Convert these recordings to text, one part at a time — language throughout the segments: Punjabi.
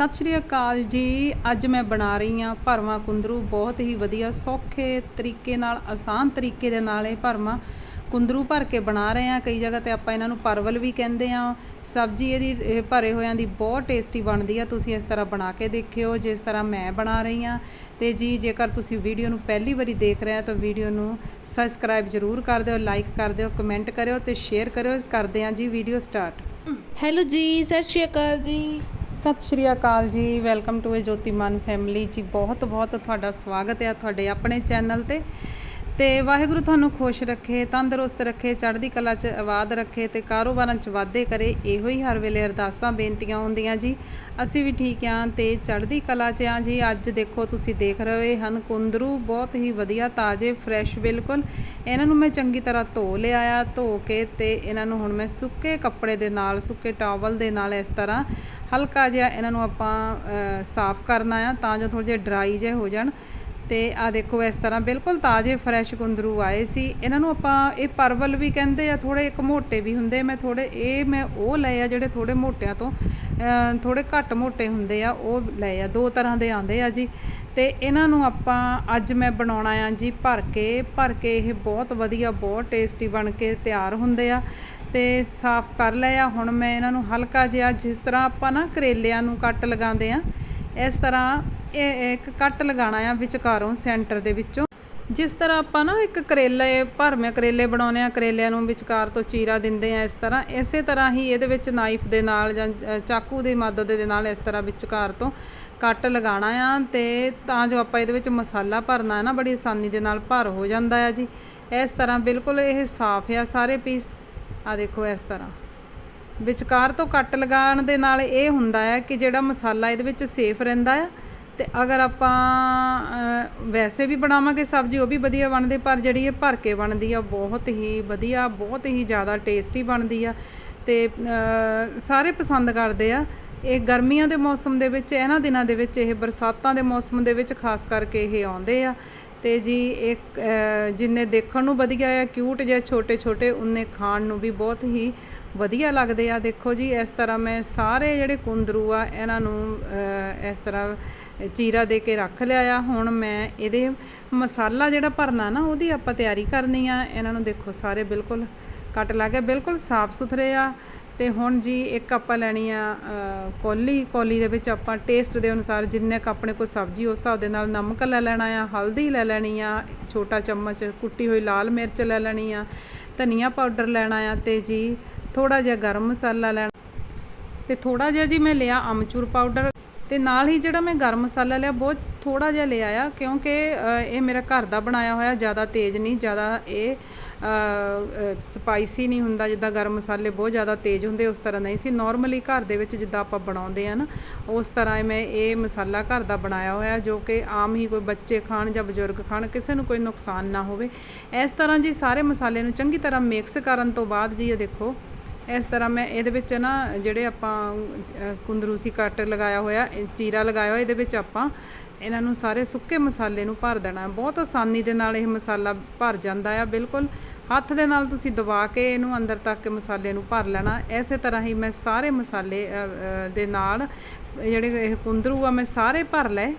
ਸਤਿ ਸ਼੍ਰੀ ਅਕਾਲ ਜੀ। ਅੱਜ ਮੈਂ ਬਣਾ ਰਹੀ ਹਾਂ ਭਰਵਾਂ ਕੁੰਦਰੂ। ਬਹੁਤ ਹੀ ਵਧੀਆ, ਸੌਖੇ ਤਰੀਕੇ ਨਾਲ, ਆਸਾਨ ਤਰੀਕੇ ਦੇ ਨਾਲ ਇਹ ਭਰਵਾਂ ਕੁੰਦਰੂ ਭਰ ਕੇ ਬਣਾ ਰਹੇ ਹਾਂ। ਕਈ ਜਗ੍ਹਾ ਤੇ ਆਪਾਂ ਇਹਨਾਂ ਨੂੰ ਪਰਵਲ ਵੀ ਕਹਿੰਦੇ ਆ ਸਬਜ਼ੀ ਇਹਦੀ ਭਰੇ ਹੋਇਆਂ ਦੀ ਬਹੁਤ ਟੇਸਟੀ ਬਣਦੀ ਆ। ਤੁਸੀਂ ਇਸ ਤਰ੍ਹਾਂ ਬਣਾ ਕੇ ਦੇਖਿਓ, ਜਿਸ ਤਰ੍ਹਾਂ ਮੈਂ ਬਣਾ ਰਹੀ ਹਾਂ। ਤੇ ਜੀ, ਜੇਕਰ ਤੁਸੀਂ ਵੀਡੀਓ ਨੂੰ ਪਹਿਲੀ ਵਾਰੀ ਦੇਖ ਰਹੇ ਹੋ, ਤਾਂ ਵੀਡੀਓ ਨੂੰ ਸਬਸਕ੍ਰਾਈਬ ਜ਼ਰੂਰ ਕਰ ਦਿਓ, ਲਾਈਕ ਕਰ ਦਿਓ, ਕਮੈਂਟ ਕਰਿਓ ਤੇ ਸ਼ੇਅਰ ਕਰਿਓ। ਕਰਦੇ ਹਾਂ ਜੀ ਵੀਡੀਓ ਸਟਾਰਟ। ਹੈਲੋ ਜੀ, ਸਤਿ ਸ਼੍ਰੀ ਅਕਾਲ ਜੀ। Sat Sri Akal ji, welcome to a Jyotiman family ji. ਬਹੁਤ ਬਹੁਤ ਤੁਹਾਡਾ ਸਵਾਗਤ ਹੈ ਤੁਹਾਡੇ ਆਪਣੇ ਚੈਨਲ ਤੇ। ਤੇ ਵਾਹਿਗੁਰੂ ਤੁਹਾਨੂੰ ਖੁਸ਼ ਰੱਖੇ, ਤੰਦਰੁਸਤ ਰੱਖੇ, ਚੜ੍ਹਦੀ ਕਲਾ 'ਚ ਆਬਾਦ ਰੱਖੇ ਤੇ ਕਾਰੋਬਾਰਾਂ 'ਚ ਵਾਧੇ ਕਰੇ, ਇਹੋ ਹੀ ਹਰ ਵੇਲੇ ਅਰਦਾਸਾਂ, ਬੇਨਤੀਆਂ ਹੁੰਦੀਆਂ ਜੀ। ਅਸੀਂ ਵੀ ਠੀਕ ਆਂ ਤੇ ਚੜ੍ਹਦੀ ਕਲਾ 'ਚ ਆਂ ਜੀ। ਅੱਜ ਦੇਖੋ ਤੁਸੀਂ ਦੇਖ ਰਹੇ ਹਨ, ਕੁੰਦਰੂ ਬਹੁਤ ਹੀ ਵਧੀਆ, ਤਾਜ਼ੇ, ਫਰੈਸ਼ ਬਿਲਕੁਲ। ਇਹਨਾਂ ਨੂੰ ਮੈਂ ਚੰਗੀ ਤਰ੍ਹਾਂ ਧੋ ਲਿਆ ਆ ਧੋ ਕੇ ਤੇ ਇਹਨਾਂ ਨੂੰ ਹੁਣ ਮੈਂ ਸੁੱਕੇ ਕੱਪੜੇ ਦੇ ਨਾਲ, ਸੁੱਕੇ ਟਾਵਲ ਦੇ ਨਾਲ ਇਸ ਤਰ੍ਹਾਂ ਹਲਕਾ ਜਿਹਾ ਇਹਨਾਂ ਨੂੰ ਆਪਾਂ ਸਾਫ਼ ਕਰਨਾ ਆ ਤਾਂ ਜੋ ਥੋੜੇ ਜਿਹਾ ਡਰਾਈ ਜਿਹੇ ਹੋ ਜਾਣ। ਤੇ ਆ ਦੇਖੋ ਇਸ ਤਰ੍ਹਾਂ ਬਿਲਕੁਲ ਤਾਜ਼ੇ ਫਰੈਸ਼ ਕੁੰਦਰੂ ਆਏ ਸੀ। ਇਹਨਾਂ ਨੂੰ ਆਪਾਂ ਇਹ ਪਰਵਲ ਵੀ ਕਹਿੰਦੇ ਆ ਥੋੜੇ ਇੱਕ ਮੋਟੇ ਵੀ ਹੁੰਦੇ। ਮੈਂ ਥੋੜੇ ਇਹ ਮੈਂ ਉਹ ਲਏ ਆ ਜਿਹੜੇ ਥੋੜੇ ਮੋਟਿਆਂ ਤੋਂ ਅ, ਥੋੜੇ ਘੱਟ ਮੋਟੇ ਹੁੰਦੇ ਆ ਉਹ ਲਏ ਆ। ਦੋ ਤਰ੍ਹਾਂ ਦੇ ਆਂਦੇ ਆ ਜੀ। ਤੇ ਇਹਨਾਂ ਨੂੰ ਆਪਾਂ ਅੱਜ ਮੈਂ ਬਣਾਉਣਾ ਆ ਜੀ ਭਰ ਕੇ। ਭਰ ਕੇ ਇਹ ਬਹੁਤ ਵਧੀਆ ਬਹੁਤ ਟੇਸਟੀ ਬਣ ਕੇ ਤਿਆਰ ਹੁੰਦੇ ਆ। ਤੇ ਸਾਫ਼ ਕਰ ਲਿਆ ਹੁਣ ਮੈਂ ਇਹਨਾਂ ਨੂੰ ਹਲਕਾ ਜਿਹਾ ਜਿਸ ਤਰ੍ਹਾਂ ਆਪਾਂ ਨਾ ਕਰੇਲਿਆਂ ਨੂੰ ਕੱਟ ਲਗਾਉਂਦੇ ਆ, ਇਸ ਤਰ੍ਹਾਂ ਇਹ ਇੱਕ ਕੱਟ ਲਗਾਉਣਾ ਆ ਵਿਚਕਾਰੋਂ ਸੈਂਟਰ ਦੇ ਵਿੱਚੋਂ। ਜਿਸ ਤਰ੍ਹਾਂ ਆਪਾਂ ਨਾ ਇੱਕ ਕਰੇਲੇ, ਭਰਵੇਂ ਕਰੇਲੇ ਬਣਾਉਨੇ ਆ, ਕਰੇਲਿਆਂ ਨੂੰ ਵਿਚਕਾਰ ਤੋਂ ਚੀਰਾ ਦਿੰਦੇ ਆ ਇਸ ਤਰ੍ਹਾਂ। ਇਸੇ ਤਰ੍ਹਾਂ ਹੀ ਇਹਦੇ ਵਿੱਚ ਨਾਈਫ ਦੇ ਨਾਲ ਜਾਂ ਚਾਕੂ ਦੀ ਮਦਦ ਦੇ ਨਾਲ ਇਸ ਤਰ੍ਹਾਂ ਵਿਚਕਾਰ ਤੋਂ ਕੱਟ ਲਗਾਉਣਾ ਆ ਤੇ ਤਾਂ ਜੋ ਆਪਾਂ ਇਹਦੇ ਵਿੱਚ ਮਸਾਲਾ ਭਰਨਾ ਹੈ ਨਾ, ਬੜੀ ਆਸਾਨੀ ਦੇ ਨਾਲ ਭਰ ਹੋ ਜਾਂਦਾ ਆ ਜੀ। ਇਸ ਤਰ੍ਹਾਂ ਬਿਲਕੁਲ ਇਹ ਸਾਫ਼ ਆ ਸਾਰੇ ਪੀਸ। ਆ ਦੇਖੋ ਇਸ ਤਰ੍ਹਾਂ। ਵਿਚਕਾਰ ਤੋਂ ਕੱਟ ਲਗਾਉਣ ਦੇ ਨਾਲ ਇਹ ਹੁੰਦਾ ਹੈ ਕਿ ਜਿਹੜਾ ਮਸਾਲਾ ਇਹਦੇ ਵਿੱਚ ਸੇਫ ਰਹਿੰਦਾ ਆ ਤੇ ਅਗਰ ਆਪਾਂ ਵੈਸੇ ਵੀ ਬਣਾਵਾਂਗੇ ਸਬਜ਼ੀ, ਉਹ ਵੀ ਵਧੀਆ ਬਣਦੀ, ਪਰ ਜਿਹੜੀ ਇਹ ਭਰ ਕੇ ਬਣਦੀ ਆ, ਬਹੁਤ ਹੀ ਵਧੀਆ, ਬਹੁਤ ਹੀ ਜ਼ਿਆਦਾ ਟੇਸਟੀ ਬਣਦੀ ਆ ਤੇ ਸਾਰੇ ਪਸੰਦ ਕਰਦੇ ਆ। ਇਹ ਗਰਮੀਆਂ ਦੇ ਮੌਸਮ ਦੇ ਵਿੱਚ, ਇਹਨਾਂ ਦਿਨਾਂ ਦੇ ਵਿੱਚ, ਇਹ ਬਰਸਾਤਾਂ ਦੇ ਮੌਸਮ ਦੇ ਵਿੱਚ ਖਾਸ ਕਰਕੇ ਇਹ ਆਉਂਦੇ ਆ। ਤੇ ਜੀ ਇੱਕ ਜਿੰਨੇ ਦੇਖਣ ਨੂੰ ਵਧੀਆ ਆ ਕਿਊਟ ਜਿਹਾ ਛੋਟੇ ਛੋਟੇ ਉਨੇ ਖਾਣ ਨੂੰ ਵੀ ਬਹੁਤ ਹੀ ਵਧੀਆ ਲੱਗਦੇ ਆ। ਦੇਖੋ ਜੀ, ਇਸ ਤਰ੍ਹਾਂ ਮੈਂ ਸਾਰੇ ਜਿਹੜੇ ਕੁੰਦਰੂ ਆ, ਇਹਨਾਂ ਨੂੰ ਇਸ ਤਰ੍ਹਾਂ ਚੀਰਾ ਦੇ ਕੇ ਰੱਖ ਲਿਆ ਆ। ਹੁਣ ਮੈਂ ਇਹਦੇ ਮਸਾਲਾ ਜਿਹੜਾ ਭਰਨਾ ਨਾ, ਉਹਦੀ ਆਪਾਂ ਤਿਆਰੀ ਕਰਨੀ ਆ। ਇਹਨਾਂ ਨੂੰ ਦੇਖੋ, ਸਾਰੇ ਬਿਲਕੁਲ ਕੱਟ ਲਾ ਕੇ ਬਿਲਕੁਲ ਸਾਫ਼ ਸੁਥਰੇ ਆ। ਤੇ ਹੁਣ ਜੀ ਇੱਕ ਆਪਾਂ ਲੈਣੀ ਆ ਅ, ਕੌਲੀ ਕੌਲੀ ਦੇ ਵਿੱਚ ਆਪਾਂ ਟੇਸਟ ਦੇ ਅਨੁਸਾਰ ਜਿੰਨੇ ਕੁ ਆਪਣੇ ਕੋਲ ਸਬਜ਼ੀ ਉਸ ਹਿਸਾਬ ਦੇ ਨਾਲ ਨਮਕ ਲੈ ਲੈਣਾ ਆ ਹਲਦੀ ਲੈ ਲੈਣੀ ਆ ਛੋਟਾ ਚਮਚ ਕੁੱਟੀ ਹੋਈ ਲਾਲ ਮਿਰਚ ਲੈ ਲੈਣੀ ਆ ਧਨੀਆ ਪਾਊਡਰ ਲੈਣਾ ਆ ਤੇ ਜੀ ਥੋੜਾ ਜਿਹਾ ਗਰਮ ਮਸਾਲਾ ਲੈਣਾ। ਤੇ ਥੋੜਾ ਜਿਹਾ ਜੀ ਮੈਂ ਲਿਆ ਅਮਚੂਰ ਪਾਊਡਰ ਤੇ ਨਾਲ ਹੀ ਜਿਹੜਾ ਮੈਂ ਗਰਮ ਮਸਾਲਾ ਲਿਆ ਬਹੁਤ ਥੋੜਾ ਜਿਹਾ ਲਿਆ ਆ ਕਿਉਂਕਿ ਇਹ ਮੇਰਾ ਘਰ ਦਾ ਬਣਾਇਆ ਹੋਇਆ ਜ਼ਿਆਦਾ ਤੇਜ਼ ਨਹੀਂ ਜ਼ਿਆਦਾ ਇਹ ਸਪਾਈਸੀ ਨਹੀਂ ਹੁੰਦਾ, ਜਿੱਦਾਂ ਗਰਮ ਮਸਾਲੇ ਬਹੁਤ ਜ਼ਿਆਦਾ ਤੇਜ਼ ਹੁੰਦੇ, ਉਸ ਤਰ੍ਹਾਂ ਨਹੀਂ ਸੀ। ਨਾਰਮਲੀ ਘਰ ਦੇ ਵਿੱਚ ਜਿੱਦਾਂ ਆਪਾਂ ਬਣਾਉਂਦੇ ਆ ਨਾ, ਉਸ ਤਰ੍ਹਾਂ ਮੈਂ ਇਹ ਮਸਾਲਾ ਘਰ ਦਾ ਬਣਾਇਆ ਹੋਇਆ, ਜੋ ਕਿ ਆਮ ਹੀ ਕੋਈ ਬੱਚੇ ਖਾਣ ਜਾਂ ਬਜ਼ੁਰਗ ਖਾਣ, ਕਿਸੇ ਨੂੰ ਕੋਈ ਨੁਕਸਾਨ ਨਾ ਹੋਵੇ। ਇਸ ਤਰ੍ਹਾਂ ਜੀ ਸਾਰੇ ਮਸਾਲੇ ਨੂੰ ਚੰਗੀ ਤਰ੍ਹਾਂ ਮਿਕਸ ਕਰਨ ਤੋਂ ਬਾਅਦ ਜੀ ਇਹ ਦੇਖੋ, ਇਸ ਤਰ੍ਹਾਂ ਮੈਂ ਇਹਦੇ ਵਿੱਚ ਨਾ ਜਿਹੜੇ ਆਪਾਂ ਕੁੰਦਰੂਸੀ ਕੱਟ ਲਗਾਇਆ ਹੋਇਆ ਚੀਰਾ ਲਗਾਇਆ ਹੋਇਆ, ਇਹਦੇ ਵਿੱਚ ਆਪਾਂ ਇਹਨਾਂ ਨੂੰ ਸਾਰੇ ਸੁੱਕੇ ਮਸਾਲੇ ਨੂੰ ਭਰ ਦੇਣਾ ਬਹੁਤ ਆਸਾਨੀ ਦੇ ਨਾਲ ਇਹ ਮਸਾਲਾ ਭਰ ਜਾਂਦਾ ਆ, ਬਿਲਕੁਲ। ਹੱਥ ਦੇ ਨਾਲ ਤੁਸੀਂ ਦਬਾ ਕੇ ਇਹਨੂੰ ਅੰਦਰ ਤੱਕ ਮਸਾਲੇ ਨੂੰ ਭਰ ਲੈਣਾ। ਐਸੇ ਤਰ੍ਹਾਂ ਹੀ ਮੈਂ ਸਾਰੇ ਮਸਾਲੇ ਦੇ ਨਾਲ ਜਿਹੜੇ ਇਹ ਕੁੰਦਰੂ ਆ, ਮੈਂ ਸਾਰੇ ਭਰ ਲਏ।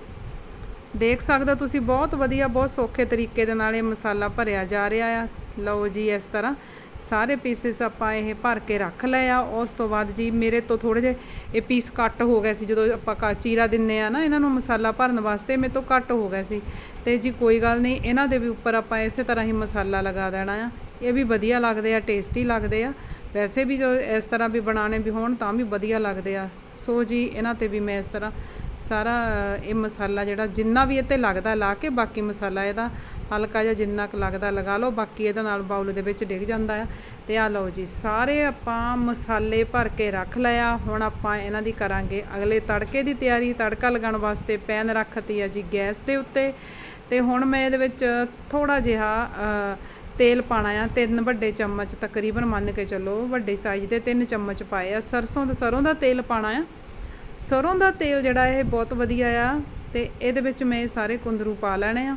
ਦੇਖ ਸਕਦੇ ਹੋ ਤੁਸੀਂ, ਬਹੁਤ ਵਧੀਆ, ਬਹੁਤ ਸੌਖੇ ਤਰੀਕੇ ਦੇ ਨਾਲ ਇਹ ਮਸਾਲਾ ਭਰਿਆ ਜਾ ਰਿਹਾ ਆ। ਲਓ ਜੀ, ਇਸ ਤਰ੍ਹਾਂ ਸਾਰੇ ਪੀਸਿਸ ਆਪਾਂ ਇਹ ਭਰ ਕੇ ਰੱਖ ਲਏ ਆ ਉਸ ਤੋਂ ਬਾਅਦ ਜੀ ਮੇਰੇ ਤੋਂ ਥੋੜੇ ਜਿਹੇ ਇਹ ਪੀਸ ਕੱਟ ਹੋ ਗਏ ਸੀ। ਜਦੋਂ ਆਪਾਂ ਕਾ- ਚੀਰਾ ਦਿੰਨੇ ਆ ਨਾ, ਇਹਨਾਂ ਨੂੰ ਮਸਾਲਾ ਭਰਨ ਵਾਸਤੇ ਮੇਰੇ ਤੋਂ ਕੱਟ ਹੋ ਗਏ ਸੀ। ਤੇ ਜੀ ਕੋਈ ਗੱਲ ਨਹੀਂ, ਇਹਨਾਂ ਦੇ ਵੀ ਉੱਪਰ ਆਪਾਂ ਇਸੇ ਤਰ੍ਹਾਂ ਹੀ ਮਸਾਲਾ ਲਗਾ ਦੇਣਾ ਆ। ਇਹ ਵੀ ਵਧੀਆ ਲੱਗਦੇ ਆ ਟੇਸਟੀ ਲੱਗਦੇ ਆ। ਵੈਸੇ ਵੀ ਜੋ ਇਸ ਤਰ੍ਹਾਂ ਵੀ ਬਣਾਣੇ ਵੀ ਹੋਣ ਤਾਂ ਵੀ ਵਧੀਆ ਲੱਗਦੇ ਆ। ਸੋ ਜੀ, ਇਹਨਾਂ ਤੇ ਵੀ ਮੈਂ ਇਸ ਤਰ੍ਹਾਂ ਸਾਰਾ ਇਹ ਮਸਾਲਾ ਜਿਹੜਾ ਜਿੰਨਾ ਵੀ ਇਹ ਤੇ ਲੱਗਦਾ, ਲਾ ਕੇ ਬਾਕੀ ਮਸਾਲਾ ਇਹਦਾ ਹਲਕਾ ਜਿਹਾ ਜਿੰਨਾ ਕੁ ਲੱਗਦਾ ਲਗਾ ਲਓ, ਬਾਕੀ ਇਹਦੇ ਨਾਲ ਬਾਉਲ ਦੇ ਵਿੱਚ ਡਿੱਗ ਜਾਂਦਾ ਆ। ਤੇ ਆ ਲਓ ਜੀ, ਸਾਰੇ ਆਪਾਂ ਮਸਾਲੇ ਭਰ ਕੇ ਰੱਖ ਲਿਆ ਹੁਣ ਆਪਾਂ ਇਹਨਾਂ ਦੀ ਕਰਾਂਗੇ ਅਗਲੇ ਤੜਕੇ ਦੀ ਤਿਆਰੀ। ਤੜਕਾ ਲਗਾਉਣ ਵਾਸਤੇ ਪੈਨ ਰੱਖਤੀ ਆ ਜੀ ਗੈਸ ਦੇ ਉੱਤੇ। ਤੇ ਹੁਣ ਮੈਂ ਇਹਦੇ ਵਿੱਚ ਥੋੜਾ ਜਿਹਾ ਤੇਲ ਪਾਣਾ ਆ। ਤਿੰਨ ਵੱਡੇ ਚਮਚ ਤਕਰੀਬਨ ਮੰਨ ਕੇ ਚੱਲੋ, ਵੱਡੇ ਸਾਈਜ਼ ਦੇ ਤਿੰਨ ਚਮਚ ਪਾਏ ਆ। ਸਰਸੋਂ ਦਾ, ਸਰੋਂ ਦਾ ਤੇਲ ਪਾਣਾ ਆ। ਸਰੋਂ ਦਾ ਤੇਲ ਜਿਹੜਾ ਇਹ ਬਹੁਤ ਵਧੀਆ ਆ। ਤੇ ਇਹਦੇ ਵਿੱਚ ਮੈਂ ਸਾਰੇ ਕੁੰਦਰੂ ਪਾ ਲੈਣੇ ਆ।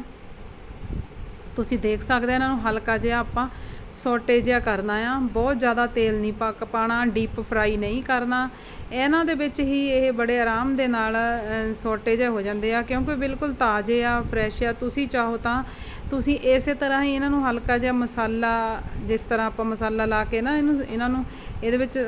ਤੁਸੀਂ ਦੇਖ ਸਕਦੇ ਇਹਨਾਂ ਨੂੰ ਹਲਕਾ ਜਿਹਾ ਆਪਾਂ ਸੋਟੇ ਜਿਹਾ ਕਰਨਾ ਆ। ਬਹੁਤ ਜ਼ਿਆਦਾ ਤੇਲ ਨਹੀਂ ਪੱਕ ਪਾਣਾ ਡੀਪ ਫਰਾਈ ਨਹੀਂ ਕਰਨਾ। ਇਹਨਾਂ ਦੇ ਵਿੱਚ ਹੀ ਇਹ ਬੜੇ ਆਰਾਮ ਦੇ ਨਾਲ ਸੋਟੇ ਜਿਹੇ ਹੋ ਜਾਂਦੇ ਆ ਕਿਉਂਕਿ ਬਿਲਕੁਲ ਤਾਜ਼ੇ ਆ ਫਰੈਸ਼ ਆ। ਤੁਸੀਂ ਚਾਹੋ ਤਾਂ ਤੁਸੀਂ ਇਸੇ ਤਰ੍ਹਾਂ ਹੀ ਇਹਨਾਂ ਨੂੰ ਹਲਕਾ ਜਿਹਾ ਮਸਾਲਾ, ਜਿਸ ਤਰ੍ਹਾਂ ਆਪਾਂ ਮਸਾਲਾ ਲਾ ਕੇ ਨਾ ਇਹਨੂੰ, ਇਹਨਾਂ ਨੂੰ ਇਹਦੇ ਵਿੱਚ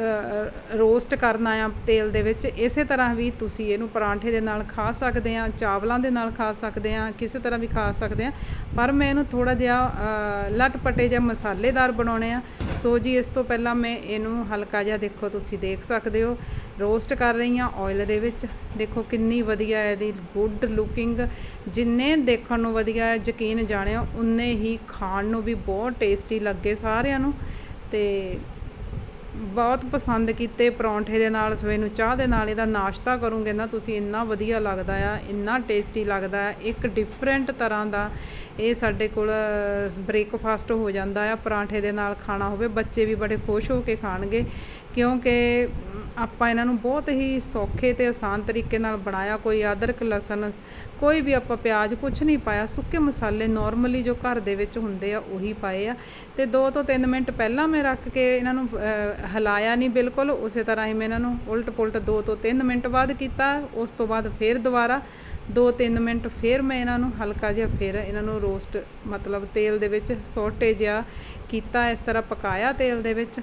ਰੋਸਟ ਕਰਨਾ ਆ ਤੇਲ ਦੇ ਵਿੱਚ, ਇਸੇ ਤਰ੍ਹਾਂ ਵੀ ਤੁਸੀਂ ਇਹਨੂੰ ਪਰਾਂਠੇ ਦੇ ਨਾਲ ਖਾ ਸਕਦੇ ਆ, ਚਾਵਲਾਂ ਦੇ ਨਾਲ ਖਾ ਸਕਦੇ ਆ, ਕਿਸੇ ਤਰ੍ਹਾਂ ਵੀ ਖਾ ਸਕਦੇ ਆ। ਪਰ ਮੈਂ ਇਹਨੂੰ ਥੋੜਾ ਜਿਹਾ ਲਟਪਟੇ ਜਿਹਾ ਮਸਾਲੇਦਾਰ ਬਣਾਉਣੇ ਆ। ਸੋ ਜੀ, ਇਸ ਤੋਂ ਪਹਿਲਾਂ ਮੈਂ ਇਹਨੂੰ ਹਲਕਾ ਜਿਹਾ ਦੇਖੋ, ਤੁਸੀਂ ਦੇਖ ਸਕਦੇ ਹੋ। ਰੋਸਟ ਕਰ ਰਹੀ ਹਾਂ ਆਇਲ ਦੇ ਵਿੱਚ। ਦੇਖੋ ਕਿੰਨੀ ਵਧੀਆ ਹੈ ਇਹਦੀ ਗੁੱਡ ਲੁਕਿੰਗ ਜਿੰਨੇ ਦੇਖਣ ਨੂੰ ਵਧੀਆ ਹੈ, ਯਕੀਨ ਜਾਣਿਓ, ਉਨੇ ਹੀ ਖਾਣ ਨੂੰ ਵੀ ਬਹੁਤ ਟੇਸਟੀ ਲੱਗੇ ਸਾਰਿਆਂ ਨੂੰ। ਤੇ ਬਹੁਤ ਪਸੰਦ ਕੀਤੇ ਪਰੌਂਠੇ ਦੇ ਨਾਲ, ਸਵੇਰ ਨੂੰ ਚਾਹ ਦੇ ਨਾਲ। ਇਹਦਾ ਨਾਸ਼ਤਾ ਕਰੋਗੇ ਨਾ, ਤੁਸੀਂ ਇੰਨਾ ਵਧੀਆ ਲੱਗਦਾ ਆ, ਇੰਨਾ ਟੇਸਟੀ ਲੱਗਦਾ ਆ। ਇੱਕ ਡਿਫਰੈਂਟ ਤਰ੍ਹਾਂ ਦਾ ਇਹ ਸਾਡੇ ਕੋਲ ਬ੍ਰੇਕਫਾਸਟ ਹੋ ਜਾਂਦਾ ਆ। ਪਰਾਂਠੇ ਦੇ ਨਾਲ ਖਾਣਾ ਹੋਵੇ, ਬੱਚੇ ਵੀ ਬੜੇ ਖੁਸ਼ ਹੋ ਕੇ ਖਾਣਗੇ। ਕਿਉਂਕਿ ਆਪਾਂ ਇਹਨਾਂ ਨੂੰ ਬਹੁਤ ਹੀ ਸੌਖੇ ਤੇ ਆਸਾਨ ਤਰੀਕੇ ਨਾਲ ਬਣਾਇਆ ਕੋਈ ਅਦਰਕ ਲਸਣ ਕੋਈ ਵੀ ਆਪਾਂ ਪਿਆਜ਼ ਕੁਝ ਨਹੀਂ ਪਾਇਆ ਸੁੱਕੇ ਮਸਾਲੇ ਨਾਰਮਲੀ ਜੋ ਘਰ ਦੇ ਵਿੱਚ ਹੁੰਦੇ ਆ ਉਹੀ ਪਾਏ ਆ। ਤੇ 2 ਤੋਂ 3 ਮਿੰਟ ਪਹਿਲਾਂ ਮੈਂ ਰੱਖ ਕੇ ਇਹਨਾਂ ਨੂੰ ਅਹ, ਹਿਲਾਇਆ ਨਹੀਂ ਬਿਲਕੁਲ ਉਸੇ ਤਰ੍ਹਾਂ ਹੀ ਮੈਂ ਇਹਨਾਂ ਨੂੰ ਉਲਟ ਪੁਲਟ 2 ਤੋਂ 3 ਮਿੰਟ ਬਾਅਦ ਕੀਤਾ ਉਸ ਤੋਂ ਬਾਅਦ ਫਿਰ ਦੁਬਾਰਾ 2-3 ਮਿੰਟ ਫਿਰ ਮੈਂ ਇਹਨਾਂ ਨੂੰ ਹਲਕਾ ਜਿਹਾ ਫਿਰ ਇਹਨਾਂ ਨੂੰ ਰੋਸਟ ਮਤਲਬ ਤੇਲ ਦੇ ਵਿੱਚ ਸੋਟੇ ਜਿਹਾ ਕੀਤਾ ਇਸ ਤਰ੍ਹਾਂ ਪਕਾਇਆ ਤੇਲ ਦੇ ਵਿੱਚ।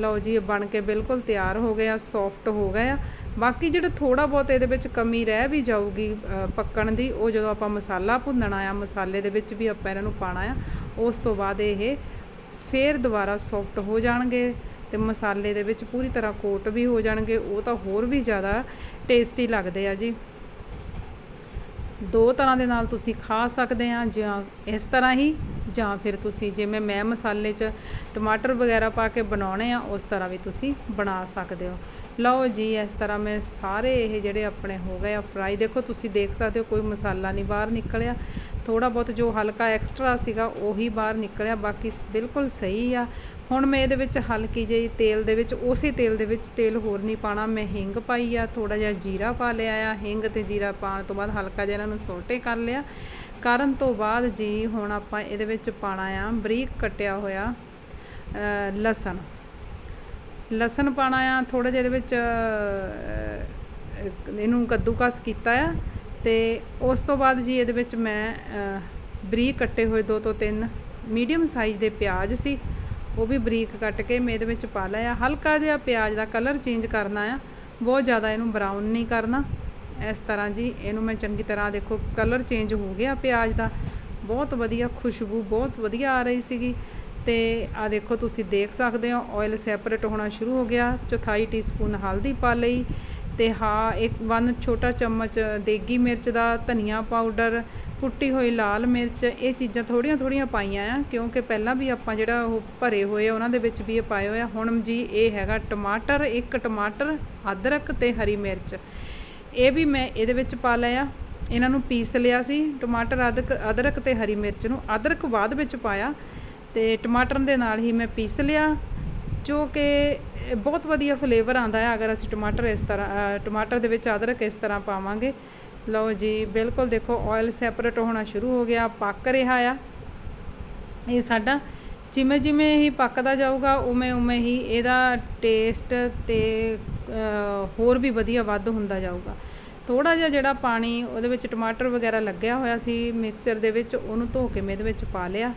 ਲਓ ਜੀ, ਇਹ ਬਣ ਕੇ ਬਿਲਕੁਲ ਤਿਆਰ ਹੋ ਗਿਆ ਸੌਫਟ ਹੋ ਗਿਆ ਬਾਕੀ ਜਿਹੜਾ ਥੋੜਾ ਬਹੁਤ ਇਹਦੇ ਵਿੱਚ ਕਮੀ ਰਹਿ ਵੀ ਜਾਊਗੀ ਪੱਕਣ ਦੀ, ਉਹ ਜਦੋਂ ਆਪਾਂ ਮਸਾਲਾ ਭੁੰਨਣਾ ਆ, ਮਸਾਲੇ ਦੇ ਵਿੱਚ ਵੀ ਆਪਾਂ ਇਹਨਾਂ ਨੂੰ ਪਾਣਾ ਆ, ਉਸ ਤੋਂ ਬਾਅਦ ਇਹ ਫੇਰ ਦੁਬਾਰਾ ਸੌਫਟ ਹੋ ਜਾਣਗੇ ਤੇ ਮਸਾਲੇ ਦੇ ਵਿੱਚ ਪੂਰੀ ਤਰ੍ਹਾਂ ਕੋਟ ਵੀ ਹੋ ਜਾਣਗੇ, ਉਹ ਤਾਂ ਹੋਰ ਵੀ ਜ਼ਿਆਦਾ ਟੇਸਟੀ ਲੱਗਦੇ ਆ ਜੀ। ਦੋ ਤਰ੍ਹਾਂ ਦੇ ਨਾਲ ਤੁਸੀਂ ਖਾ ਸਕਦੇ ਆ ਜਾਂ ਇਸ ਤਰ੍ਹਾਂ ਹੀ ਜਾਂ ਫਿਰ ਤੁਸੀਂ ਜਿਵੇਂ ਮੈਂ ਮਸਾਲੇ 'ਚ ਟਮਾਟਰ ਵਗੈਰਾ ਪਾ ਕੇ ਬਣਾਉਣੇ ਆ, ਉਸ ਤਰ੍ਹਾਂ ਵੀ ਤੁਸੀਂ ਬਣਾ ਸਕਦੇ ਹੋ। ਲਓ ਜੀ, ਇਸ ਤਰ੍ਹਾਂ ਮੈਂ ਸਾਰੇ ਇਹ ਜਿਹੜੇ ਆਪਣੇ ਹੋ ਗਏ ਆ ਫਰਾਈ ਦੇਖੋ, ਤੁਸੀਂ ਦੇਖ ਸਕਦੇ ਹੋ ਕੋਈ ਮਸਾਲਾ ਨਹੀਂ, ਬਾਹਰ ਨਿਕਲਿਆ। ਥੋੜਾ ਬਹੁਤ ਜੋ ਹਲਕਾ ਐਕਸਟਰਾ ਸੀਗਾ, ਉਹੀ ਬਾਹਰ ਨਿਕਲਿਆ, ਬਾਕੀ ਬਿਲਕੁਲ ਸਹੀ ਆ। ਹੁਣ ਮੈਂ ਇਹਦੇ ਵਿੱਚ ਹਲਕੀ ਜਿਹੀ ਤੇਲ ਦੇ ਵਿੱਚ, ਉਸੇ ਤੇਲ ਦੇ ਵਿੱਚ ਤੇਲ ਹੋਰ ਨਹੀਂ ਪਾਣਾ ਮੈਂ ਹਿੰਗ ਪਾਈ ਆ ਥੋੜਾ ਜਿਹਾ ਜੀਰਾ ਪਾ ਲਿਆ ਆ। ਹਿੰਗ ਤੇ ਜੀਰਾ ਪਾਉਣ ਤੋਂ ਬਾਅਦ ਹਲਕਾ ਜਿਹਾ ਇਹਨਾਂ ਨੂੰ ਸੋਟੇ ਕਰ ਲਿਆ। ਕਰਨ ਤੋਂ ਬਾਅਦ ਜੀ ਹੁਣ ਆਪਾਂ ਇਹਦੇ ਵਿੱਚ ਪਾਣਾ ਆ ਬਰੀਕ ਕੱਟਿਆ ਹੋਇਆ ਲਸਣ। ਲਸਣ ਪਾਣਾ ਆ ਥੋੜਾ ਜਿਹਾ ਇਹਦੇ ਵਿੱਚ ਅ, ਅ, ਇਹਨੂੰ ਕੱਦੂਕਸ ਕੀਤਾ ਆ ਤੇ ਉਸ ਤੋਂ ਬਾਅਦ ਜੀ ਇਹਦੇ ਵਿੱਚ ਮੈਂ ਬਰੀਕ ਕੱਟੇ ਹੋਏ ਦੋ ਤੋਂ ਤਿੰਨ ਮੀਡੀਅਮ ਸਾਈਜ਼ ਦੇ ਪਿਆਜ਼ ਸੀ ਉਹ ਵੀ ਬਰੀਕ ਕੱਟ ਕੇ ਮੈਂ ਇਹਦੇ ਵਿੱਚ ਪਾ ਲਿਆ। ਹਲਕਾ ਜਿਹਾ ਪਿਆਜ਼ ਦਾ ਕਲਰ ਚੇਂਜ ਕਰਨਾ ਆ ਬਹੁਤ ਜ਼ਿਆਦਾ ਇਹਨੂੰ ਬਰਾਊਨ ਨਹੀਂ ਕਰਨਾ। ਇਸ ਤਰ੍ਹਾਂ ਜੀ, ਇਹਨੂੰ ਮੈਂ ਚੰਗੀ ਤਰ੍ਹਾਂ ਦੇਖੋ ਕਲਰ ਚੇਂਜ ਹੋ ਗਿਆ ਪਿਆਜ਼ ਦਾ। ਬਹੁਤ ਵਧੀਆ ਖੁਸ਼ਬੂ, ਬਹੁਤ ਵਧੀਆ ਆ ਰਹੀ ਸੀਗੀ। ਤੇ ਆ ਦੇਖੋ, ਤੁਸੀਂ ਦੇਖ ਸਕਦੇ ਹੋ ਆਇਲ ਸੈਪਰੇਟ ਹੋਣਾ ਸ਼ੁਰੂ ਹੋ ਗਿਆ। ਚੌਥਾਈ ਟੀਸਪੂਨ ਹਲਦੀ ਪਾ ਲਈ। ਤੇ ਹਾਂ, ਇੱਕ ਵਨ ਛੋਟਾ ਚਮਚ ਦੇਗੀ ਮਿਰਚ ਦਾ ਧਨੀਆ ਪਾਊਡਰ ਕੁੱਟੀ ਹੋਈ ਲਾਲ ਮਿਰਚ, ਇਹ ਚੀਜ਼ਾਂ ਥੋੜੀਆਂ ਥੋੜੀਆਂ ਪਾਈਆਂ ਆ, ਕਿਉਂਕਿ ਪਹਿਲਾਂ ਵੀ ਆਪਾਂ ਜਿਹੜਾ ਉਹ ਭਰੇ ਹੋਏ ਉਹਨਾਂ ਦੇ ਵਿੱਚ ਵੀ ਇਹ ਪਾਏ ਹੋਏ ਆ। ਹੁਣ ਜੀ, ਇਹ ਹੈਗਾ ਟਮਾਟਰ, ਇੱਕ ਟਮਾਟਰ, ਅਦਰਕ ਤੇ ਹਰੀ ਮਿਰਚ। ਇਹ ਵੀ ਮੈਂ ਇਹਦੇ ਵਿੱਚ ਪਾ ਲਿਆ। ਇਹਨਾਂ ਨੂੰ ਪੀਸ ਲਿਆ ਸੀ। ਟਮਾਟਰ ਅਦਰਕ ਅਦਰਕ ਤੇ ਹਰੀ ਮਿਰਚ ਨੂੰ ਅਦਰਕ ਬਾਅਦ ਵਿੱਚ ਪਾਇਆ ਤੇ ਟਮਾਟਰ ਦੇ ਨਾਲ ਹੀ ਮੈਂ ਪੀਸ ਲਿਆ, ਜੋ ਕਿ ਬਹੁਤ ਵਧੀਆ ਫਲੇਵਰ ਆਂਦਾ ਹੈ ਅਗਰ ਅਸੀਂ ਟਮਾਟਰ ਇਸ ਤਰ੍ਹਾਂ ਟਮਾਟਰ ਦੇ ਵਿੱਚ ਅਦਰਕ ਇਸ ਤਰ੍ਹਾਂ ਪਾਵਾਂਗੇ। ਲਓ ਜੀ, ਬਿਲਕੁਲ ਦੇਖੋ ਆਇਲ ਸੈਪਰੇਟ ਹੋਣਾ ਸ਼ੁਰੂ ਹੋ ਗਿਆ, ਪੱਕ ਰਿਹਾ ਆ। ਇਹ ਸਾਡਾ ਜਿਵੇਂ ਜਿਵੇਂ ਹੀ ਪੱਕਦਾ ਜਾਊਗਾ ਉਵੇਂ ਉਵੇਂ ਹੀ ਇਹਦਾ ਟੇਸਟ ਤੇ ਹੋਰ ਵੀ ਵਧੀਆ ਵੱਧ ਹੁੰਦਾ ਜਾਊਗਾ। ਥੋੜਾ ਜਿਹਾ ਜਿਹੜਾ ਪਾਣੀ, ਉਹਦੇ ਵਿੱਚ ਟਮਾਟਰ ਵਗੈਰਾ ਲੱਗਿਆ ਹੋਇਆ ਸੀ ਮਿਕਸਰ ਦੇ ਵਿੱਚ, ਉਹਨੂੰ ਧੋ ਕੇ ਮੈਂ ਇਹਦੇ ਵਿੱਚ ਪਾ ਲਿਆ।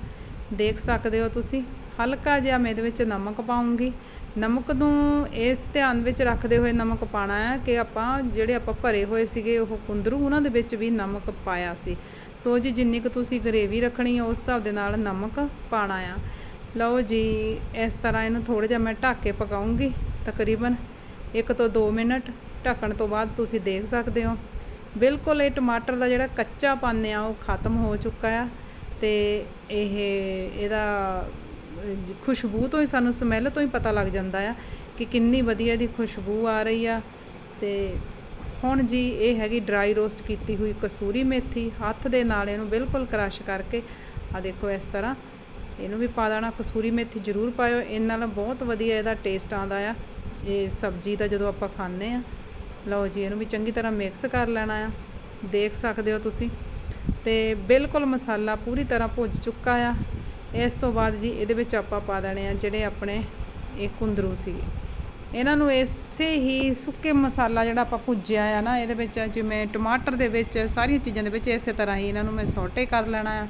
ਦੇਖ ਸਕਦੇ ਹੋ ਤੁਸੀਂ, ਹਲਕਾ ਜਿਹਾ ਮੈਂ ਇਹਦੇ ਵਿੱਚ ਨਮਕ ਪਾਉਂਗੀ ਨਮਕ ਨੂੰ ਇਸ ਧਿਆਨ ਵਿੱਚ ਰੱਖਦੇ ਹੋਏ ਨਮਕ ਪਾਣਾ ਹੈ ਕਿ ਆਪਾਂ ਜਿਹੜੇ ਆਪਾਂ ਭਰੇ ਹੋਏ ਸੀਗੇ, ਉਹ ਕੁੰਦਰੂ, ਉਹਨਾਂ ਦੇ ਵਿੱਚ ਵੀ ਨਮਕ ਪਾਇਆ ਸੀ। ਸੋ ਜੀ, ਜਿੰਨੀ ਕੁ ਤੁਸੀਂ ਗਰੇਵੀ ਰੱਖਣੀ ਹੈ, ਉਸ ਹਿਸਾਬ ਦੇ ਨਾਲ ਨਮਕ ਪਾਣਾ ਆ। ਲਓ ਜੀ, ਇਸ ਤਰ੍ਹਾਂ ਇਹਨੂੰ ਥੋੜਾ ਜਿਹਾ ਮੈਂ ਢੱਕ ਕੇ ਪਕਾਉਂਗੀ ਤਕਰੀਬਨ। 1 ਤੋਂ 2 ਮਿੰਟ ਢੱਕਣ ਤੋਂ ਬਾਅਦ ਤੁਸੀਂ ਦੇਖ ਸਕਦੇ ਹੋ। ਬਿਲਕੁਲ ਇਹ ਟਮਾਟਰ ਦਾ ਜਿਹੜਾ ਕੱਚਾ ਆ, ਉਹ ਖਤਮ ਹੋ ਚੁੱਕਾ ਆ ਤੇ ਇਹ, ਇਹਦਾ ਖੁਸ਼ਬੂ ਤੋਂ ਹੀ ਸਾਨੂੰ, ਸਮੈਲ ਤੋਂ ਹੀ ਪਤਾ ਲੱਗ ਜਾਂਦਾ ਆ ਕਿ ਕਿੰਨੀ ਵਧੀਆ ਦੀ ਖੁਸ਼ਬੂ ਆ ਰਹੀ ਆ। ਤੇ ਹੁਣ ਜੀ ਇਹ ਹੈਗੀ ਡਰਾਈ ਰੋਸਟ ਕੀਤੀ ਹੋਈ ਕਸੂਰੀ ਮੇਥੀ, ਹੱਥ ਦੇ ਨਾਲ ਇਹਨੂੰ ਬਿਲਕੁਲ ਕ੍ਰਸ਼ ਕਰਕੇ ਆ ਦੇਖੋ ਇਸ ਤਰ੍ਹਾਂ, ਇਹਨੂੰ ਵੀ ਪਾ ਦੇਣਾ। ਕਸੂਰੀ ਮੇਥੀ ਜ਼ਰੂਰ ਪਾਇਓ ਇਹਨਾਂ ਨਾਲ ਬਹੁਤ ਵਧੀਆ ਇਹਦਾ ਟੇਸਟ ਆਉਂਦਾ ਆ। ਇਹ ਸਬਜ਼ੀ ਦਾ ਜਦੋਂ ਆਪਾਂ ਖਾਂਦੇ ਆ ਲਓ ਜੀ, ਇਹਨੂੰ ਵੀ ਚੰਗੀ ਤਰ੍ਹਾਂ ਮਿਕਸ ਕਰ ਲੈਣਾ ਆ। ਦੇਖ ਸਕਦੇ ਹੋ ਤੁਸੀਂ। ਤੇ ਬਿਲਕੁਲ ਮਸਾਲਾ ਪੂਰੀ ਤਰ੍ਹਾਂ ਭੁੱਜ ਚੁੱਕਾ ਆ। ਇਸ ਤੋਂ ਬਾਅਦ ਜੀ ਇਹਦੇ ਵਿੱਚ ਆਪਾਂ ਪਾ ਦੇਣੇ ਆ ਜਿਹੜੇ ਆਪਣੇ ਇਹ ਕੁੰਦਰੂ ਸੀ ਇਹਨਾਂ ਨੂੰ ਇਸੇ ਹੀ ਸੁੱਕੇ ਮਸਾਲਾ ਜਿਹੜਾ ਆਪਾਂ ਭੁੱਜਿਆ ਆ ਨਾ, ਇਹਦੇ ਵਿੱਚ ਜਿਵੇਂ ਟਮਾਟਰ ਦੇ ਵਿੱਚ ਸਾਰੀਆਂ ਚੀਜ਼ਾਂ ਦੇ ਵਿੱਚ ਇਸੇ ਤਰ੍ਹਾਂ ਹੀ ਇਹਨਾਂ ਨੂੰ ਮੈਂ ਸੌਟੇ ਕਰ ਲੈਣਾ ਆ।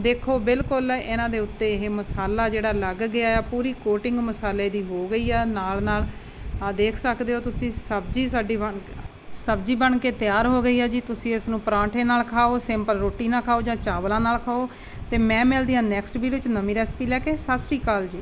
ਦੇਖੋ, ਬਿਲਕੁਲ ਇਹਨਾਂ ਦੇ ਉੱਤੇ ਇਹ ਮਸਾਲਾ ਜਿਹੜਾ ਲੱਗ ਗਿਆ ਆ, ਪੂਰੀ ਕੋਟਿੰਗ ਮਸਾਲੇ ਦੀ ਹੋ ਗਈ ਆ ਨਾਲ ਨਾਲ ਆ ਦੇਖ ਸਕਦੇ ਹੋ ਤੁਸੀਂ, ਸਬਜ਼ੀ ਸਾਡੀ ਬਣ ਸਬਜ਼ੀ ਬਣ ਕੇ ਤਿਆਰ ਹੋ ਗਈ ਆ ਜੀ। ਤੁਸੀਂ ਇਸ ਨੂੰ ਪਰਾਂਠੇ ਨਾਲ ਖਾਓ, ਸਿੰਪਲ ਰੋਟੀ ਨਾਲ ਖਾਓ ਜਾਂ ਚਾਵਲਾਂ ਨਾਲ ਖਾਓ। ਤੇ ਮੈਂ ਮਿਲਦੀ ਹਾਂ ਨੈਕਸਟ ਵੀਡੀਓ ਚ ਨਵੀਂ ਰੈਸਪੀ ਲੈ ਕੇ। ਸਤਿ ਸ੍ਰੀ ਅਕਾਲ ਜੀ।